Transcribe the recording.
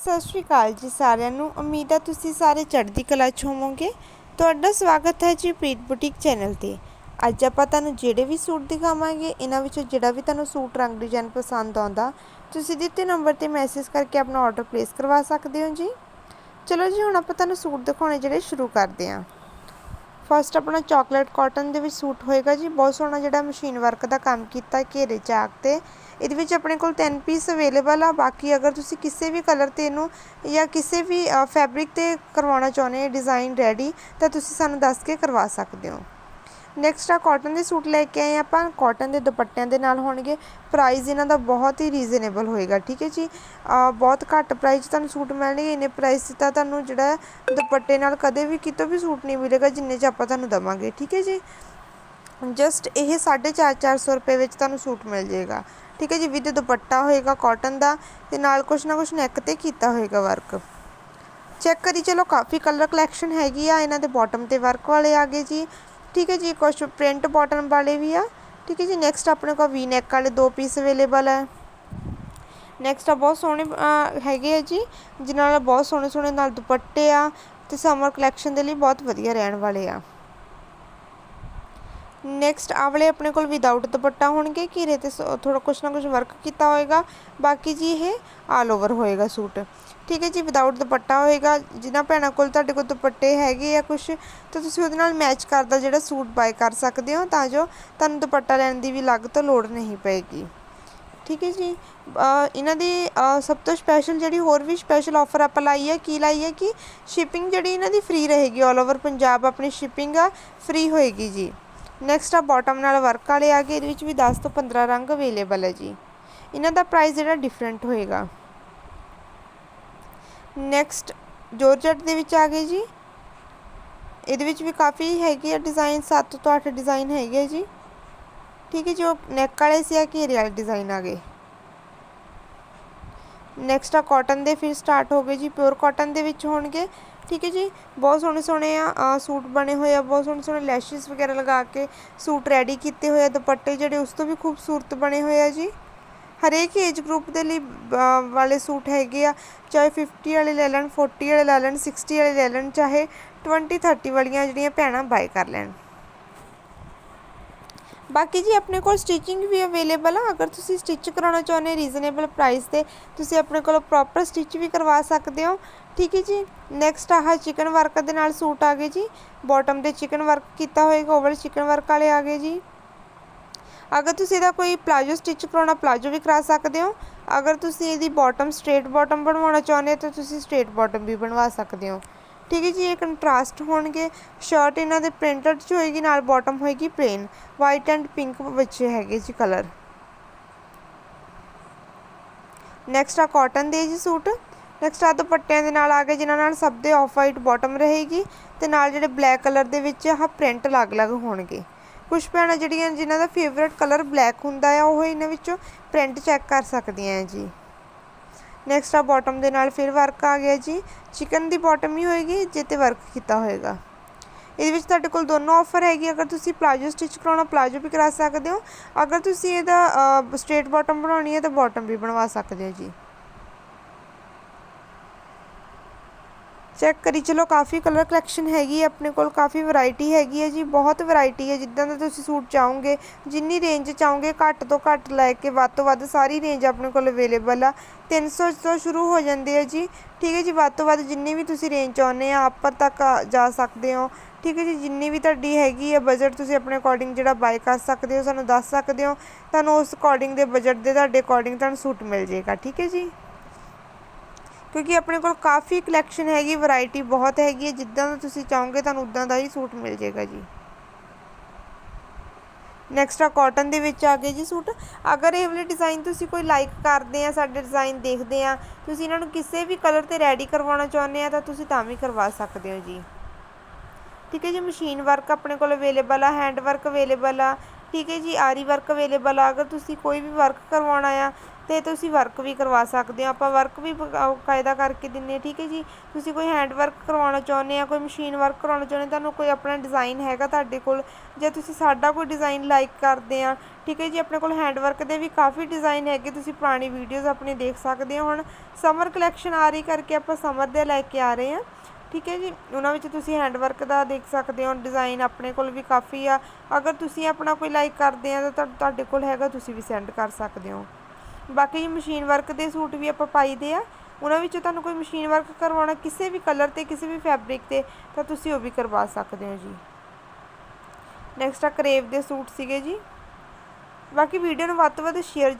ਸਤਿ ਸ਼੍ਰੀ ਅਕਾਲ ਜੀ ਸਾਰਿਆਂ ਨੂੰ। ਉਮੀਦ ਹੈ ਤੁਸੀਂ ਸਾਰੇ ਚੜ੍ਹਦੀ ਕਲਾ 'ਚ ਹੋਵੋਗੇ। ਤੁਹਾਡਾ ਸਵਾਗਤ ਹੈ ਜੀ ਪ੍ਰੀਤ ਬੁਟੀਕ ਚੈਨਲ ਤੇ। ਅੱਜ ਆਪਾਂ ਤੁਹਾਨੂੰ ਜਿਹੜੇ ਵੀ ਸੂਟ ਦਿਖਾਵਾਂਗੇ, ਇਹਨਾਂ ਵਿੱਚੋਂ ਜਿਹੜਾ ਵੀ ਤੁਹਾਨੂੰ ਸੂਟ ਰੰਗ ਡਿਜ਼ਾਈਨ ਪਸੰਦ ਆਉਂਦਾ, ਤੁਸੀਂ ਦਿੱਤੇ ਨੰਬਰ ਤੇ ਮੈਸੇਜ ਕਰਕੇ ਆਪਣਾ ਆਰਡਰ ਪਲੇਸ ਕਰਵਾ ਸਕਦੇ ਹੋ ਜੀ। ਚਲੋ ਜੀ, ਹੁਣ ਆਪਾਂ ਤੁਹਾਨੂੰ ਸੂਟ ਦਿਖਾਉਣੇ ਜਿਹੜੇ ਸ਼ੁਰੂ ਕਰਦੇ ਹਾਂ। ਫਸਟ ਆਪਣਾ ਚਾਕਲੇਟ ਕਾਟਨ ਦੇ ਵਿੱਚ ਸੂਟ ਹੋਏਗਾ ਜੀ। ਬਹੁਤ ਸੋਹਣਾ ਜਿਹੜਾ ਮਸ਼ੀਨ ਵਰਕ ਦਾ ਕੰਮ ਕੀਤਾ ਘੇਰੇ ਚਾਕ ਤੇ ਇਹਦੇ ਵਿੱਚ ਆਪਣੇ ਕੋਲ 10 ਪੀਸ ਅਵੇਲੇਬਲ ਆ। ਬਾਕੀ ਅਗਰ ਤੁਸੀਂ ਕਿਸੇ ਵੀ ਕਲਰ ਤੇ ਇਹਨੂੰ ਜਾਂ ਕਿਸੇ ਵੀ ਫੈਬਰਿਕ ਤੇ ਕਰਵਾਉਣਾ ਚਾਹੁੰਦੇ ਹੋ ਡਿਜ਼ਾਈਨ ਰੈਡੀ ਤਾਂ ਤੁਸੀਂ ਸਾਨੂੰ ਦੱਸ ਕੇ ਕਰਵਾ ਸਕਦੇ ਹੋ। ਨੈਕਸਟ ਆ ਕਾਟਨ ਦੇ ਸੂਟ ਲੈ ਕੇ ਆਏ ਆਪਾਂ। ਕਾਟਨ ਦੇ ਦੁਪੱਟਿਆਂ ਦੇ ਨਾਲ ਹੋਣਗੇ। ਪ੍ਰਾਈਸ ਇਹਨਾਂ ਦਾ ਬਹੁਤ ਹੀ ਰੀਜ਼ਨੇਬਲ ਹੋਏਗਾ, ਠੀਕ ਹੈ ਜੀ? ਬਹੁਤ ਘੱਟ ਪ੍ਰਾਈਸ ਤੁਹਾਨੂੰ ਸੂਟ ਮਿਲਣਗੇ। ਇਹਨੇ ਪ੍ਰਾਈਸ ਤਾਂ ਤੁਹਾਨੂੰ ਜਿਹੜਾ ਦੁਪੱਟੇ ਨਾਲ ਕਦੇ ਵੀ ਕਿਤੋਂ ਵੀ ਸੂਟ ਨਹੀਂ ਮਿਲੇਗਾ, ਜਿੰਨੇ 'ਚ ਆਪਾਂ ਤੁਹਾਨੂੰ ਦਵਾਂਗੇ, ਠੀਕ ਹੈ ਜੀ? ਜਸਟ ਇਹ 4.5 400 ਰੁਪਏ ਵਿੱਚ ਤੁਹਾਨੂੰ ਸੂਟ ਮਿਲ ਜਾਏਗਾ, ਠੀਕ ਹੈ ਜੀ? ਵਿਦ ਦੁਪੱਟਾ ਹੋਏਗਾ ਕਾਟਨ ਦਾ ਤੇ ਨਾਲ ਕੁਛ ਨਾ ਕੁਛ ਨੈਕ ਤੇ ਕੀਤਾ ਹੋਏਗਾ ਵਰਕ ਚੈੱਕ ਕਰੀ, ਚਲੋ ਕਾਫੀ ਕਲਰ ਕਲੈਕਸ਼ਨ ਹੈਗੀ ਆ। ਇਹਨਾਂ ਦੇ ਬਾਟਮ ਤੇ ਵਰਕ ਵਾਲੇ ਆ ਗਏ ਜੀ। ਠੀਕ ਹੈ ਜੀ ਕੁਛ ਪ੍ਰਿੰਟ ਬਾਟਮ ਵਾਲੇ ਵੀ ਆ। ਠੀਕ ਹੈ ਜੀ ਨੈਕਸਟ ਆਪਣੇ ਕੋਲ ਵੀ ਨੈਕ ਵਾਲੇ ਦੋ ਪੀਸ ਅਵੇਲੇਬਲ ਹੈ ਨੈਕਸਟ ਆ ਬਹੁਤ ਸੋਹਣੇ ਹੈਗੇ ਆ ਜੀ ਜਿਨ੍ਹਾਂ ਨਾਲ ਬਹੁਤ ਸੋਹਣੇ ਸੋਹਣੇ ਨਾਲ ਦੁਪੱਟੇ ਆ ਤੇ ਸਮਰ ਕਲੈਕਸ਼ਨ ਦੇ ਲਈ ਬਹੁਤ ਵਧੀਆ ਰਹਿਣ ਵਾਲੇ ਆ। ਨੈਕਸਟ ਆ ਵਾਲੇ ਆਪਣੇ ਕੋਲ ਵਿਦਆਊਟ ਦੁਪੱਟਾ ਹੋਣਗੇ, ਘੇਰੇ ਤੇ ਥੋੜਾ ਕੁਛ ਨਾ ਕੁਛ ਵਰਕ ਕੀਤਾ ਹੋਏਗਾ। ਬਾਕੀ ਜੀ ਇਹ ਆਲ ਓਵਰ ਹੋਏਗਾ ਸੂਟ। ਠੀਕ ਹੈ ਜੀ ਵਿਦਆਊਟ ਦੁਪੱਟਾ ਹੋਏਗਾ। ਜਿਨ੍ਹਾਂ ਭੈਣਾਂ ਕੋਲ ਤੁਹਾਡੇ ਕੋਲ ਦੁਪੱਟੇ ਹੈਗੇ ਆ ਕੁਛ, ਤਾਂ ਤੁਸੀਂ ਉਹਦੇ ਨਾਲ ਮੈਚ ਕਰਦਾ ਜਿਹੜਾ ਸੂਟ ਬਾਏ ਕਰ ਸਕਦੇ ਹੋ, ਤਾਂ ਜੋ ਤੁਹਾਨੂੰ ਦੁਪੱਟਾ ਲੈਣ ਦੀ ਵੀ ਅਲੱਗ ਤੋਂ ਲੋੜ ਨਹੀਂ ਪਏਗੀ। ਠੀਕ ਹੈ ਜੀ ਇਹਨਾਂ ਦੀ ਸਭ ਤੋਂ ਸਪੈਸ਼ਲ ਜਿਹੜੀ ਹੋਰ ਵੀ ਸਪੈਸ਼ਲ ਆਫਰ ਆਪਾਂ ਲਾਈ ਹੈ ਕੀ ਲਾਈ ਹੈ ਕਿ ਸ਼ਿਪਿੰਗ ਜਿਹੜੀ ਇਹਨਾਂ ਦੀ ਫ੍ਰੀ ਰਹੇਗੀ ਆਲ ਓਵਰ ਪੰਜਾਬ, ਆਪਣੀ ਸ਼ਿਪਿੰਗ ਆ ਫ੍ਰੀ ਹੋਏਗੀ ਜੀ। ਨੈਕਸਟ ਆ ਬਾਟਮ ਨਾਲ ਵਰਕ ਵਾਲੇ ਆ ਗਏ, ਇਹਦੇ ਵਿੱਚ ਵੀ 10 ਤੋਂ 15 ਰੰਗ ਅਵੇਲੇਬਲ ਹੈ ਜੀ। ਇਹਨਾਂ ਦਾ ਪ੍ਰਾਈਸ ਜਿਹੜਾ ਡਿਫਰੈਂਟ ਹੋਏਗਾ। ਨੈਕਸਟ ਜੋਰਜਟ ਦੇ ਵਿੱਚ ਆ ਗਏ ਜੀ। ਇਹਦੇ ਵਿੱਚ ਵੀ ਕਾਫੀ ਹੈਗੇ ਆ ਡਿਜ਼ਾਈਨ 7 ਤੋਂ 8 ਡਿਜ਼ਾਈਨ ਹੈਗੇ ਜੀ। ਠੀਕ ਹੈ ਜੋ ਨੈਕ ਵਾਲੇ ਸੀ ਆ ਘੇਰੇ ਵਾਲੇ ਡਿਜ਼ਾਈਨ ਆ ਗਏ। ਨੈਕਸਟ ਆ ਕਾਟਨ ਦੇ ਫਿਰ ਸਟਾਰਟ ਹੋ ਗਏ ਜੀ ਪਿਓਰ ਕਾਟਨ ਦੇ ਵਿੱਚ ਹੋਣਗੇ। ਠੀਕ ਹੈ ਜੀ। ਬਹੁਤ ਸੋਹਣੇ ਸੋਹਣੇ ਆ ਸੂਟ ਬਣੇ ਹੋਏ ਆ, ਬਹੁਤ ਸੋਹਣੇ ਸੋਹਣੇ ਲੈਸ਼ਸ ਵਗੈਰਾ ਲਗਾ ਕੇ ਸੂਟ ਰੈਡੀ ਕੀਤੇ ਹੋਏ ਆ, ਦੁਪੱਟੇ ਜਿਹੜੇ ਉਸ ਤੋਂ ਵੀ ਖੂਬਸੂਰਤ ਬਣੇ ਹੋਏ ਆ ਜੀ। ਹਰੇਕ ਏਜ ਗਰੁੱਪ ਦੇ ਲਈ ਵਾਲੇ ਸੂਟ ਹੈਗੇ ਆ, ਚਾਹੇ 50 ਵਾਲੇ ਲੈ ਲੈਣ 40 ਵਾਲੇ ਲੈ ਲੈਣ 60 ਵਾਲੇ ਲੈ ਲੈਣ, ਚਾਹੇ 20 30 ਵਾਲੀਆਂ ਜਿਹੜੀਆਂ ਭੈਣਾਂ ਬਾਏ ਕਰ ਲੈਣ। ਬਾਕੀ ਜੀ ਆਪਣੇ ਕੋਲ ਸਟਿਚਿੰਗ ਵੀ ਅਵੇਲੇਬਲ ਆ। ਅਗਰ ਤੁਸੀਂ ਸਟਿਚ ਕਰਾਉਣਾ ਚਾਹੁੰਦੇ ਰੀਜ਼ਨੇਬਲ ਪ੍ਰਾਈਸ ਤੇ, ਤੁਸੀਂ ਆਪਣੇ ਕੋਲ ਪ੍ਰੋਪਰ ਸਟਿਚ ਵੀ ਕਰਵਾ ਸਕਦੇ ਹੋ। ਠੀਕ ਹੈ ਜੀ? ਨੈਕਸਟ ਆਹ ਚਿਕਨ ਵਰਕ ਦੇ ਨਾਲ ਸੂਟ ਆ ਗਏ ਜੀ। ਬਾਟਮ ਤੇ ਚਿਕਨ ਵਰਕ ਕੀਤਾ ਹੋਏਗਾ ਓਵਰ ਚਿਕਨ ਵਰਕ ਵਾਲੇ ਆ ਗਏ ਜੀ। ਅਗਰ ਤੁਸੀਂ ਇਹਦਾ ਕੋਈ ਪਲਾਜੋ ਸਟਿਚ ਕਰਾਉਣਾ ਪਲਾਜੋ ਵੀ ਕਰਾ ਸਕਦੇ ਹੋ। ਅਗਰ ਤੁਸੀਂ ਇਹਦੀ ਬਾਟਮ ਸਟ੍ਰੇਟ ਬਾਟਮ ਬਣਵਾਉਣਾ ਚਾਹੁੰਦੇ ਹੋ, ਤਾਂ ਤੁਸੀਂ ਸਟ੍ਰੇਟ ਬਾਟਮ ਵੀ ਬਣਵਾ ਸਕਦੇ ਹੋ। ਠੀਕ ਹੈ ਜੀ, ਇਹ ਕੰਟਰਾਸਟ ਹੋਣਗੇ। ਸ਼ਰਟ ਇਹਨਾਂ ਦੇ ਪ੍ਰਿੰਟਡ ਚ ਹੋਏਗੀ, ਨਾਲ ਬਾਟਮ ਹੋਏਗੀ ਪਲੇਨ ਵਾਈਟ ਐਂਡ ਪਿੰਕ ਵਿੱਚ ਹੈਗੇ ਜੀ ਕਲਰ ਨੈਕਸਟ ਆ ਕਾਟਨ ਦੇ ਜੀ ਸੂਟ। ਨੈਕਸਟ ਆ ਦੁਪੱਟਿਆਂ ਦੇ ਨਾਲ ਆ ਗਏ, ਜਿਨ੍ਹਾਂ ਨਾਲ ਸਭ ਦੇ ਆਫ ਵਾਈਟ ਬਾਟਮ ਰਹੇਗੀ। ਤੇ ਨਾਲ ਜਿਹੜੇ ਬਲੈਕ ਕਲਰ ਦੇ ਵਿੱਚ ਆਹ ਪ੍ਰਿੰਟ ਅਲੱਗ-ਅਲੱਗ ਹੋਣਗੇ। ਕੁਝ ਭੈਣਾਂ ਜਿਹੜੀਆਂ, ਜਿਨ੍ਹਾਂ ਦਾ ਫੇਵਰਿਟ ਕਲਰ ਬਲੈਕ ਹੁੰਦਾ ਆ, ਉਹ ਇਹਨਾਂ ਵਿੱਚੋਂ ਪ੍ਰਿੰਟ ਚੈੱਕ ਕਰ ਸਕਦੀਆਂ ਆ ਜੀ। ਨੈਕਸਟ ਆ ਬਾਟਮ ਦੇ ਨਾਲ ਫਿਰ ਵਰਕ ਆ ਗਿਆ ਜੀ। ਚਿਕਨ ਦੀ ਬਾਟਮ ਹੀ ਹੋਏਗੀ, ਜੇ ਜਿੱਤੇ ਵਰਕ ਕੀਤਾ ਹੋਏਗਾ। ਇਹਦੇ ਵਿੱਚ ਤੁਹਾਡੇ ਕੋਲ ਦੋਨੋਂ ਆਫਰ ਹੈਗੀ, ਅਗਰ ਤੁਸੀਂ ਪਲਾਜੋ ਸਟਿਚ ਕਰਾਉਣਾ ਪਲਾਜੋ ਵੀ ਕਰਾ ਸਕਦੇ ਹੋ। ਅਗਰ ਤੁਸੀਂ ਇਹਦਾ ਸਟ੍ਰੇਟ ਬਾਟਮ ਬਣਾਉਣੀ ਹੈ, ਤਾਂ ਬਾਟਮ ਵੀ ਬਣਵਾ ਸਕਦੇ ਹੋ ਜੀ। ਚੈੱਕ ਕਰੀ। ਚਲੋ, ਕਾਫੀ ਕਲਰ ਕਲੈਕਸ਼ਨ ਹੈਗੀ ਹੈ ਆਪਣੇ ਕੋਲ, ਕਾਫੀ ਵੈਰਾਈਟੀ ਹੈਗੀ ਹੈ ਜੀ, ਬਹੁਤ ਵੈਰਾਈਟੀ ਹੈ। ਜਿੱਦਾਂ ਦਾ ਤੁਸੀਂ ਸੂਟ ਚਾਹੋਗੇ, ਜਿੰਨੀ ਰੇਂਜ ਚਾਹੋਗੇ, ਘੱਟ ਤੋਂ ਘੱਟ ਲੈ ਕੇ ਵੱਧ ਤੋਂ ਵੱਧ ਸਾਰੀ ਰੇਂਜ ਆਪਣੇ ਕੋਲ ਅਵੇਲੇਬਲ ਆ। 300 ਤੋਂ ਸ਼ੁਰੂ ਹੋ ਜਾਂਦੇ ਆ ਜੀ। ਠੀਕ ਹੈ ਜੀ, ਵੱਧ ਤੋਂ ਵੱਧ ਜਿੰਨੀ ਵੀ ਤੁਸੀਂ ਰੇਂਜ ਚਾਹੁੰਦੇ ਆ ਅੱਪਰ ਤੱਕ ਜਾ ਸਕਦੇ ਹੋ। ਠੀਕ ਹੈ ਜੀ, ਜਿੰਨੀ ਵੀ ਤੁਹਾਡੀ ਹੈਗੀ ਹੈ ਬਜਟ ਤੁਸੀਂ ਆਪਣੇ ਅਕੋਰਡਿੰਗ ਜਿਹੜਾ ਬਾਈ ਕਰ ਸਕਦੇ ਹੋ, ਸਾਨੂੰ ਦੱਸ ਸਕਦੇ ਹੋ। ਤੁਹਾਨੂੰ ਉਸ ਅਕੋਰਡਿੰਗ ਦੇ ਬਜਟ ਦੇ ਤੁਹਾਡੇ ਅਕੋਰਡਿੰਗ ਤੁਹਾਨੂੰ ਸੂਟ ਮਿਲ ਜਾਏਗਾ। ਠੀਕ ਹੈ ਜੀ। ਕਿਉਂਕਿ ਆਪਣੇ ਕੋਲ ਕਾਫੀ ਕਲੈਕਸ਼ਨ ਹੈਗੀ ਵੈਰਾਈਟੀ ਬਹੁਤ ਹੈਗੀ ਹੈ, ਜਿੱਦਾਂ ਦਾ ਤੁਸੀਂ ਚਾਹੋਗੇ ਤੁਹਾਨੂੰ ਉਦਾਂ ਦਾ ਹੀ ਸੂਟ ਮਿਲ ਜਾਏਗਾ ਜੀ। ਨੈਕਸਟ ਆ ਕਾਟਨ ਦੇ ਵਿੱਚ ਆ ਗਏ ਜੀ ਸੂਟ ਅਗਰ ਇਹ ਵਾਲੇ ਡਿਜ਼ਾਈਨ ਤੁਸੀਂ ਕੋਈ ਲਾਈਕ ਕਰਦੇ ਆ, ਸਾਡੇ ਡਿਜ਼ਾਈਨ ਦੇਖਦੇ ਆ, ਤੁਸੀਂ ਇਹਨਾਂ ਨੂੰ ਕਿਸੇ ਵੀ ਕਲਰ ਤੇ ਰੈਡੀ ਕਰਵਾਉਣਾ ਚਾਹੁੰਦੇ ਆ, ਤਾਂ ਤੁਸੀਂ ਤਾਂ ਵੀ ਕਰਵਾ ਸਕਦੇ ਹੋ ਜੀ। ਠੀਕ ਹੈ ਜੀ ਮਸ਼ੀਨ ਵਰਕ ਆਪਣੇ ਕੋਲ ਅਵੇਲੇਬਲ ਆ ਹੈਂਡ ਵਰਕ ਅਵੇਲੇਬਲ ਆ। ਠੀਕ ਹੈ ਜੀ, ਆਰੀ ਵਰਕ ਅਵੇਲੇਬਲ ਆ। ਅਗਰ ਤੁਸੀਂ ਕੋਈ ਵੀ ਵਰਕ ਕਰਵਾਉਣਾ ਆ ਅਤੇ ਤੁਸੀਂ ਵਰਕ ਵੀ ਕਰਵਾ ਸਕਦੇ ਹੋ। ਆਪਾਂ ਵਰਕ ਵੀ ਕਾਇਦਾ ਕਰਕੇ ਦਿੰਨੇ ਠੀਕ ਹੈ ਜੀ? ਤੁਸੀਂ ਕੋਈ ਹੈਂਡ ਵਰਕ ਕਰਵਾਉਣਾ ਚਾਹੁੰਦੇ ਆ ਕੋਈ ਮਸ਼ੀਨ ਵਰਕ ਕਰਵਾਉਣਾ ਚਾਹੁੰਦੇ, ਤੁਹਾਨੂੰ ਕੋਈ ਆਪਣਾ ਡਿਜ਼ਾਈਨ ਹੈਗਾ ਤੁਹਾਡੇ ਕੋਲ? ਜਾਂ ਤੁਸੀਂ ਸਾਡਾ ਕੋਈ ਡਿਜ਼ਾਈਨ ਲਾਈਕ ਕਰਦੇ ਆ ਠੀਕ ਹੈ ਜੀ? ਆਪਣੇ ਕੋਲ ਹੈਂਡ ਵਰਕ ਦੇ ਵੀ ਕਾਫੀ ਡਿਜ਼ਾਈਨ ਹੈਗੇ, ਤੁਸੀਂ ਪੁਰਾਣੀ ਵੀਡੀਓਜ਼ ਆਪਣੀ ਦੇਖ ਸਕਦੇ ਹੋ। ਹੁਣ ਸਮਰ ਕਲੈਕਸ਼ਨ ਆ ਰਹੀ ਕਰਕੇ ਆਪਾਂ ਸਮਰ ਦੇ ਲੈ ਕੇ ਆ ਰਹੇ ਆ ਠੀਕ ਹੈ ਜੀ? ਉਹਨਾਂ ਵਿੱਚ ਤੁਸੀਂ ਹੈਂਡ ਵਰਕ ਦਾ ਦੇਖ ਸਕਦੇ ਹੋ ਡਿਜ਼ਾਈਨ ਆਪਣੇ ਕੋਲ ਵੀ ਕਾਫੀ ਆ। ਅਗਰ ਤੁਸੀਂ ਆਪਣਾ ਕੋਈ ਲਾਈਕ ਕਰਦੇ ਆ ਤਾਂ ਤੁਹਾ- ਤੁਹਾਡੇ ਕੋਲ ਹੈਗਾ, ਤੁਸੀਂ ਵੀ ਸੈਂਡ ਕਰ ਸਕਦੇ ਹੋ। ਬਾਕੀ ਜੀ ਮਸ਼ੀਨ ਵਰਕ ਦੇ ਸੂਟ ਵੀ ਆਪਾਂ ਪਾਈਦੇ ਆ। ਉਹਨਾਂ ਵਿੱਚੋਂ ਤੁਹਾਨੂੰ ਕੋਈ ਮਸ਼ੀਨ ਵਰਕ ਕਰਵਾਉਣਾ ਕਿਸੇ ਵੀ ਕਲਰ ਤੇ, ਕਿਸੇ ਵੀ ਫੈਬਰਿਕ ਤੇ, ਤਾਂ ਤੁਸੀਂ ਉਹ ਵੀ ਕਰਵਾ ਸਕਦੇ ਹੋ ਜੀ। ਨੈਕਸਟ ਆ ਕਰੇਵ ਦੇ ਸੂਟ ਸੀਗੇ ਜੀ। ਬਾਕੀ ਵੀਡੀਓ ਨੂੰ ਵੱਧ ਤੋਂ ਵੱਧ ਸ਼ੇਅਰ